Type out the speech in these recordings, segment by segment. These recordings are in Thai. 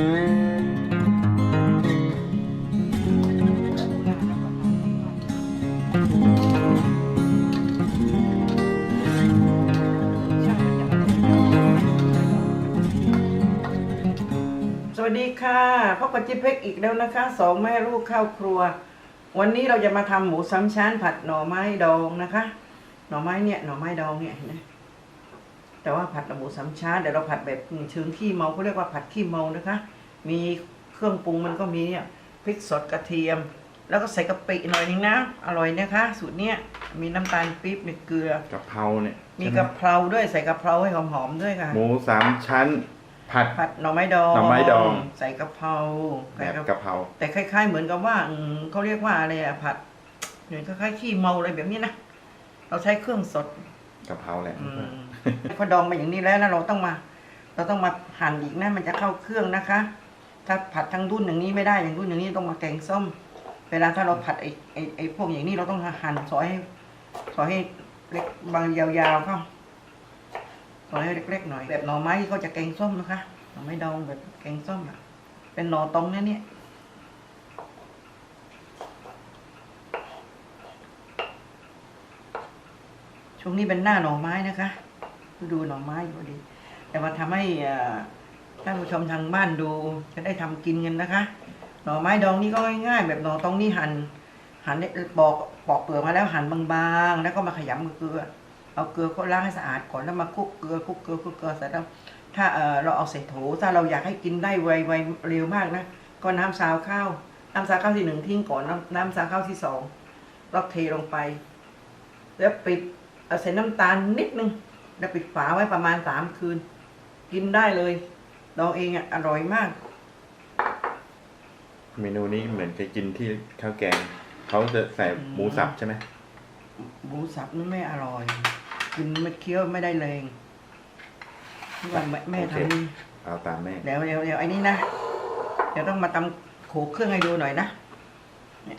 สวัสดีค่ะพบกับจิ๊บเพ็กอีกแล้วนะคะสองแม่ลูกเข้าครัว วันนี้เราจะมาทำหมูซ้ำชั้นผัดหน่อไม้ดองนะคะ หน่อไม้เนี่ยหน่อไม้ดองเนี่ยเห็นไหม แต่ว่าผัดหมูซ้ำชั้นเดี๋ยวเราผัดแบบเชิงขี้เมาเขาเรียกว่าผัดขี้เมานะคะ มีเครื่องปรุงมันก็มีเนี่ยพริกสดกระเทียม แล้วก็ใส่กะปิหน่อยนึงนะอร่อยนะคะ สูตรเนี้ยมีน้ำตาลปี๊บมีเกลือ กะเพราเนี่ยมีใช่ไหกะเพราด้วยใส่กะเพราให้หอมๆด้วยค่ะหมูสามชั้น ผัด ผัดหน่อไม้ดองหน่อไม้ดอง ใส่กะเพราแบใส่บกะกะเพราแต่คล้าย ๆ เหมือนกับว่าอืมเขาเรียกว่าอะไรอะผัดเหมือนคล้ายๆขี้เมาอะไรแบบนี้นะเราใช้เครื่องสด กะเพราแหละอืมพอดองมาอย่างนี้แล้วนะเราต้องมา เราต้องมาหั่นอีกนะมันจะเข้าเครื่องนะคะ ถ้าผัดทั้งรุ่นอย่างนี้ไม่ได้อย่างรุ่นอย่างนี้ต้องมาแกงส้ม เวลาถ้าเราผัดไอ้ไอ้ไอ้พวกอย่างนี้เราต้องหั่นซอยให้ซอยให้เล็กบางยาวๆเข้าซอยให้เล็กๆหน่อยแบบหน่อไม้ที่เขาจะแกงส้มนะคะหน่อไม้ดองแบบแกงส้มอะเป็นหน่อตรงนะเนี่ย ช่วงนี้เป็นหน้าหน่อไม้นะคะ ดูหน่อไม้อยู่พอดี แต่ว่าทำให้ท่านผู้ชมทางบ้านดู จะได้ทำกินกันนะคะ หน่อไม้ดองนี่ก็ง่ายๆ แบบหน่อตรงนี้หั่นหั่นเนตปอกปอกเปลือกมาแล้วหั่นบางๆ แล้วก็มาขยำเกลือเอาเกลือก็ล้างให้สะอาดก่อนแล้วมาคลุกเกลือคลุกเกลือคลุกเกลือเสร็จแล้วถ้าเราเอาใส่โถถ้าเราอยากให้กินได้ไวไวเร็วมากนะก็น้ำซาวข้าวน้ำซาวข้าวที่หนึ่งทิ้งก่อนน้ำน้ำซาวข้าวที่สองเราเทลงไป แล้วปิด เอาใส่น้ำตาลนิดนึง แล้วปิดฝาไว้ประมาณสามคืน กินได้เลยดองเองอะอร่อยมาก เมนูนี้เหมือนจะกินที่ข้าวแกง เขาจะใส่หมูสับใช่ไหมหมูสับนี่ไม่อร่อย กินไม่เคี้ยวไม่ได้แรงที่ว่าแม่แม่ทำนี่เอาตามแม่เดี๋ยวเดี๋ยวเดี๋ยวไอ้นี่นะ เดี๋ยวต้องมาตำโขลกเครื่องให้ดูหน่อยนะเนี่ย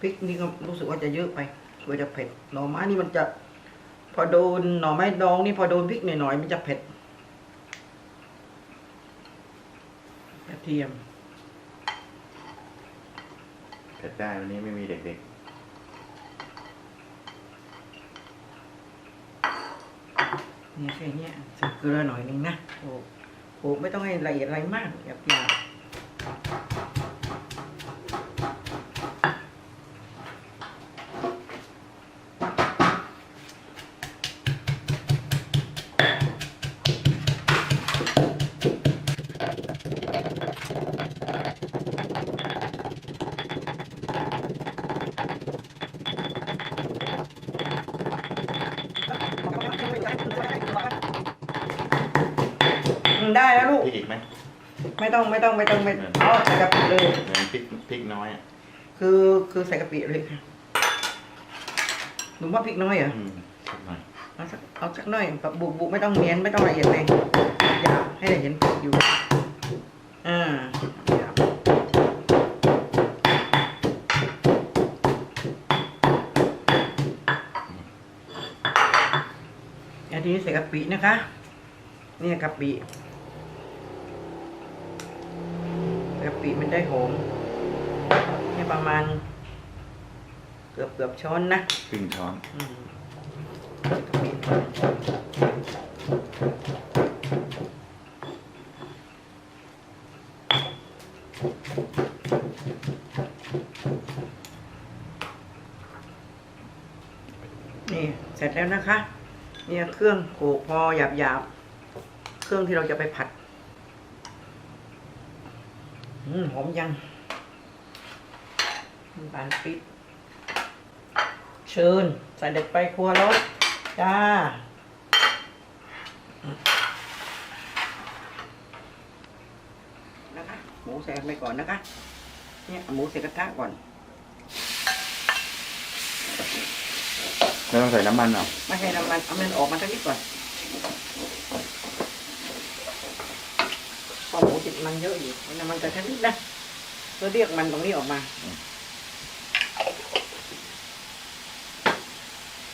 พริกนี่ก็รู้สึกว่าจะเยอะไป กลัวจะเผ็ดหน่อไม้นี่มันจะ พอโดนหน่อไม้ดองนี่พอโดนพริกหน่อยๆมันจะเผ็ดกระเทียมเผ็ดได้วันนี้ไม่มีเด็กเนี่ยแค่เนี้ยใส่เกลือหน่อยนึงนะโอ้โหไม่ต้องให้ละเอียดอะไรมากหยาบหยาบอืม ได้แล้วลูกๆพริกอีกไหมไม่ต้องไม่ต้องไม่ต้องไม่เอาใส่กะปิเลย เหมือนพริกพริกน้อยอะคือคือใส่กะปิเลยค่ะหนูว่าพริกน้อยเหรออืมสักหน่อยเอาสักเอาสักหน่อยแบบบุบุไม่ต้องเนียนไม่ต้องละเอียดเลยหยาบให้ได้เห็นพริกอยู่อ่าหยาบอันนี้ใส่กะปินะคะ เนี่ยกะปิ กะปิมันได้หอมเนี่ยประมาณ เกือบเกือบช้อนนะครึ่งช้อน อืมกะปินี่เสร็จแล้วนะคะ เนี่ยเครื่องโขลกพอหยาบหยาบๆเครื่องที่เราจะไปผัดอืม หอมยังน้ำตาลปิด เชิญ ใส่เด็กไปครัวรถจ้านะคะหมูใส่ไปก่อนนะคะ เนี่ยเอาหมูใส่กระทะก่อน ไม่ต้องใส่น้ำมันหรอไม่ให้น้ำมัน เอามันออกมาสักนิดก่อนเพอห มูติดมันเยอะอยู่เอาน้ำมันแต่สักนิดนะเพื่อเรียกมันตรงนี้ออกมา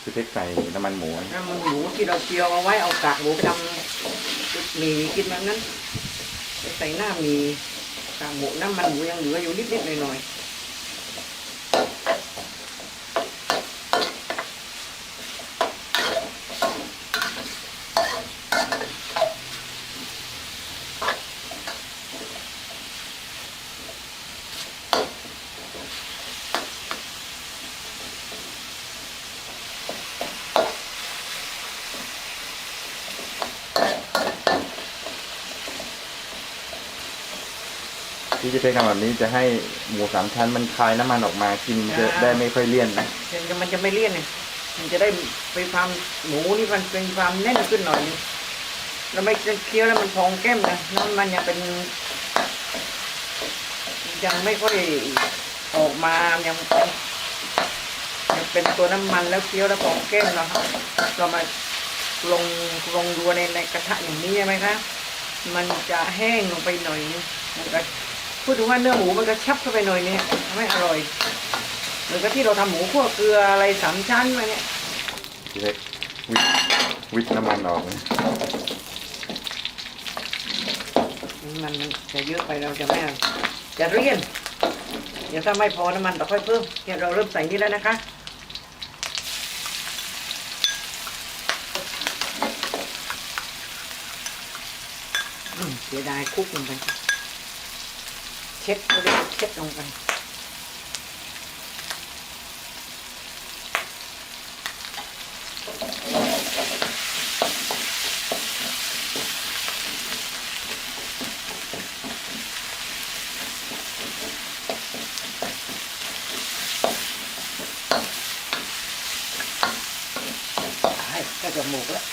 คือเพ็กใส่น้ำมันหมูน้ำมันหมูที่เราเจียวเอาไว้เอากากหมูไปทำหมี่กินแบบนั้นใส่หน้ามีกากหมูน้ำมันหมูยังเหลืออยู่นิดๆหน่อยๆ ที่จะใช้ทำแบบนี้จะให้หมูสามชั้นมันคายน้ำมันออกมากินจะได้ไม่ค่อยเลี่ยนนะมันจะไม่เลี่ยนเลยมันจะได้ไปความหมูนี่มันเป็นความแน่นขึ้นหน่อยนึงแล้วไม่เคี้ยวแล้วมันพองแก้มนะแล้วมันยังเป็น ยังไม่ค่อยออกมายังเป็นยังเป็นตัวน้ำมันแล้วเคี้ยวแล้วพองแก้มนะครับเรามาลงลงดัวในในกระทะอย่างนี้ใช่ไหมคะมันจะแห้งลงไปหน่อยนึงมันก็ พูดถึงว่าเนื้อหมูมันก็ชับเข้าไปหน่อยนึงทำให้อร่อยหรือก็ที่เราทำหมูคั่วเกลืออะไรสามชั้นมาเนี่ยพี่เล็กวิทวิทน้ำมันออกนะมันมันจะเยอะไปเราจะไม่เอาจะเรียนเดี๋ยวถ้าไม่พอน้ำมันเราค่อยเพิ่มเนี่ยเราเริ่มใส่นี่แล้วนะคะอืมเสียดายคลุกลงไป เช็ดก็ได้เช็ดลงไปตายก็จะหมูกแล้ว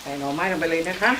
ใส่หน่อไม้ ลงไปเลยนะคะ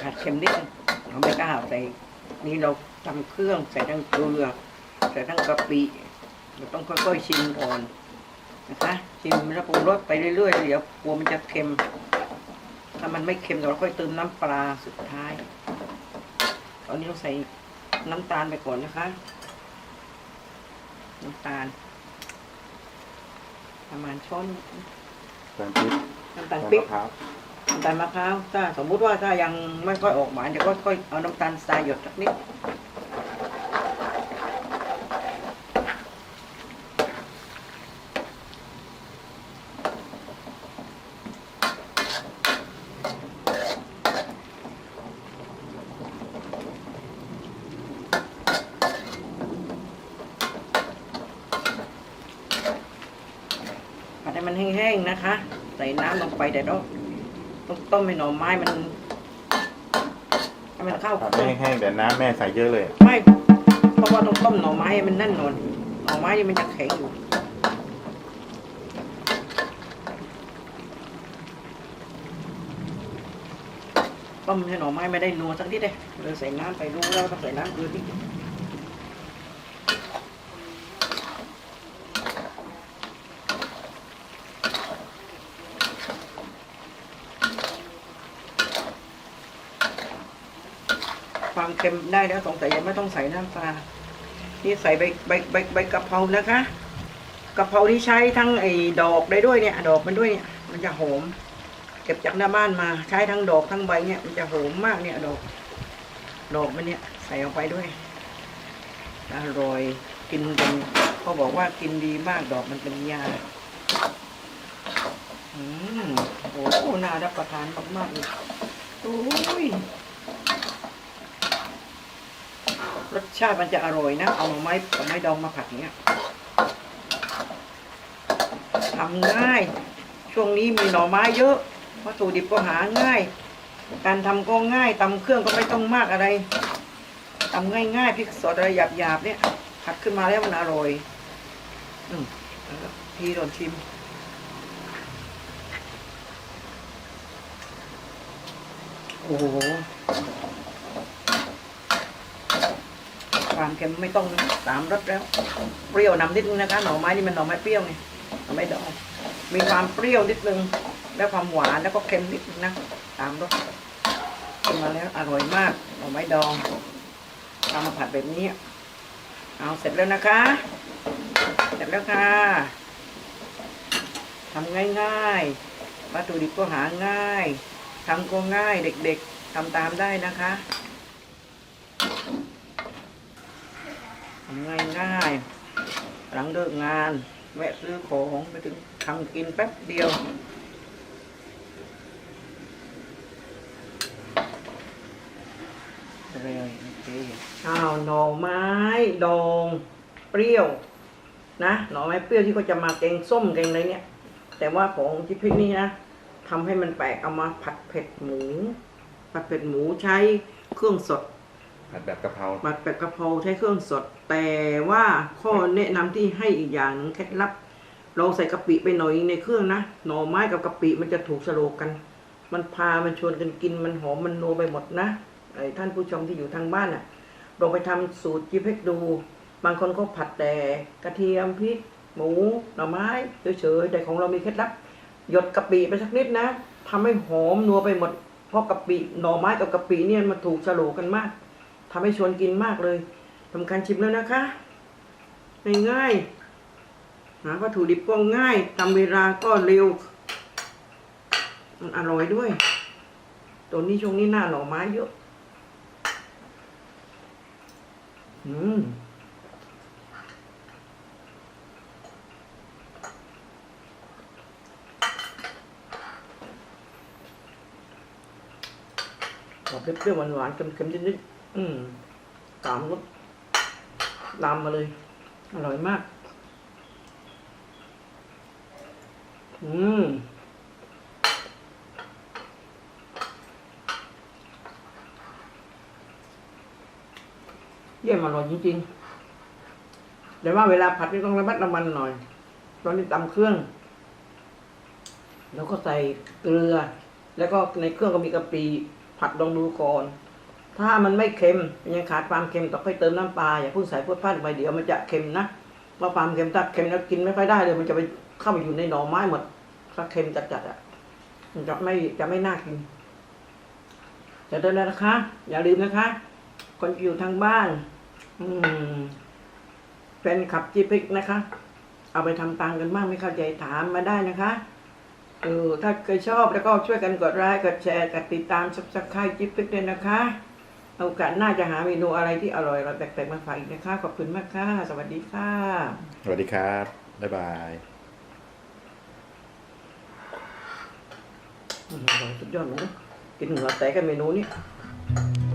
ขาดเค็มนิดนึงเราไม่กล้า ใส่นี่เราทำเครื่องใส่ทั้งเกลือใส่ทั้งกะปิเราต้องค่อยๆชิมก่อนนะคะชิมแล้วปรุงรสไปเรื่อยๆเดี๋ยวกลัวมันจะเค็ม ถ้ามันไม่เค็มเราค่อยเติมน้ำปลาสุดท้ายตอนนี้เราใส่น้ำตาลไปก่อนนะคะน้ำตาล ประมาณช้อนแตงพริกน้ำตาลแตงปิ๊บมะพร้าว น้ำตาลมะพร้าวถ้าสมมุติว่าถ้ายังไม่ค่อยออกหวานจะก็ค่อยเอาน้ำตาลทรายหยดสักนิด ผัดให้มันแห้งๆนะคะ ใส่น้ำลงไปแต่ต้อง ต้องต้มให้หน่อไม้มันให้มันเข้าผัดเครื่องให้แห้งๆเดี๋ยวน้ำแม่ใส่เยอะเลยไม่เพราะว่าต้องต้มหน่อไม้ให้มันแน่นหนอนหน่อไม้ยังมันจะแข็งอยู่ต้มให้หน่อไม้ไม่ได้นัวสักนิดเลยเลยใส่น้ำไปรู้แล้วต้องใส่น้ำเกลือนิด ความเค็มได้แล้วสงสัยยังไม่ต้องใส่น้ำปลา นี่ใส่ใบใบใบใบกะเพรานะคะ กะเพราที่ใช้ทั้งไอ้ดอกได้ด้วยเนี่ย ดอกมันด้วยเนี่ย มันจะหอม เก็บจากหน้าบ้านมาใช้ทั้งดอกทั้งใบเนี่ยมันจะหอมมากเนี่ยดอก ดอกมันเนี่ยใส่ออกไปด้วย อร่อยกินเป็นเขาบอกว่ากินดีมากดอกมันเป็นยาอืมโอ้โหน่ารับประทานมากๆเลยโอ้ย รสชาติมันจะอร่อยนะ เอาหน่อไม้กับไม้ดองมาผัดเนี้ยทำง่าย ช่วงนี้มีหน่อไม้เยอะวัตถุดิบก็หาง่าย การทำก็ง่ายตำเครื่องก็ไม่ต้องมากอะไรทำง่ายๆพริกสดอะไรหยาบๆเนี่ยผัดขึ้นมาแล้วมันอร่อยอืมพี่ลองชิมโอ้โหความเค็มไม่ต้องนะสามรสแล้ว เปรี้ยวนำนิดนึงนะคะ หน่อไม้นี่มันหน่อไม้เปรี้ยวไงหน่อไม้ดองมีความเปรี้ยวนิดนึง แล้วความหวานแล้วก็เค็มนิดนึงนะสามรสกินมาแล้วอร่อยมากหน่อไม้ดองทำมาผัดแบบนี้ เอาเสร็จแล้วนะคะ เสร็จแล้วค่ะทำง่ายๆวัตถุดิบก็หาง่ายทำก็ง่ายเด็กๆทำตามได้นะคะ ทำง่ายหลังเลิกงานแวะซื้อของไปถึงทำกินแป๊บเดียว เลยโอเคอ้าวหน่อไม้ดองเปรี้ยว นะหน่อไม้เปรี้ยวที่เขาจะมาแกงส้มแกงอะไรเนี่ย แต่ว่าของที่พริกนี่นะทำให้มันแปลกเอามาผัดเผ็ดหมู ผัดเผ็ดหมูใช้เครื่องสด ผัดแบบกะเพราผัดเป็ดกะเพราใช้เครื่องสด แต่ว่าข้อแนะนำที่ให้อีกอย่างหนึงเคล็ดลับ เราใส่กะปิไปหน่อยในเครื่องนะหน่อไม้กับกะปิมันจะถูกสโลกกัน มันพามันชวนกันกินมันหอมมันโนวไปหมดนะไอ้ท่านผู้ชมที่อยู่ทางบ้านอะลองไปทำสูตรจิพเพ็กดู บางคนก็ผัดแต่กระเทียมพริกหมูหน่อไม้เฉยๆแต่ของเรามีเคล็ดลับ หยดกะปิไปสักนิดนะทำให้หอมนัวไปหมดเพราะกะปิหน่อไม้กับกะปิเนี่ยมันถูกสโลกกันมาก ทำให้ชวนกินมากเลยทำการชิมแล้วนะคะง่ายๆหาวัตถุดิบก็ง่ายทำเวลาก็เร็ว มันอร่อยด้วย ตัวนี้ช่วงนี้หน้าหน่อไม้เยอะอืมออกเปรี้ยวๆหวานๆเค็มๆนิดๆ อืมสามรสลามมาเลย อร่อยมาก อืมเยี่ยมอร่อยจริงๆ แต่ว่าเวลาผัดนี่ต้องระมัดระวังหน่อย ตอนนี้ตำเครื่อง แล้วก็ใส่เกลือ แล้วก็ในเครื่องก็มีกะปิผัดลองดูก่อน ถ้ามันไม่เค็มยังขาดความเค็มต้องค่อยเติมน้ำปลาอย่าเพิ่งใส่พวดพลาดไปเดี๋ยวมันจะเค็มนะเพราะความเค็มถ้าเค็มแล้วกินไม่ค่อยได้เลย มันจะไปเข้าไปอยู่ในหน่อไม้หมดถ้าเค็มจัดๆอะมันจะไม่จะไม่น่ากินจะได้แล้วนะคะ อย่าลืมนะคะ คนอยู่ทางบ้าน อืมแฟนขับจีพิกนะคะ เอาไปทำตังกันบ้างไม่เข้าใจถามมาได้นะคะเออถ้าเคยชอบแล้วก็ช่วยกันกดไลค์กดแชร์กดติดตามซับสไครต์จิ๊บปิ๊กด้วยนะคะ โอกาสหน้าจะหาเมนูอะไรที่อร่อยเราแปลกๆมาฝากอีกนะคะขอบคุณมากค่ะ สวัสดีค่ะ สวัสดีครับ บ๊ายบายอืมอร่อยสุดยอดเลยนะกินเหงื่อแตกกันเมนูนี้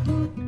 Ooh,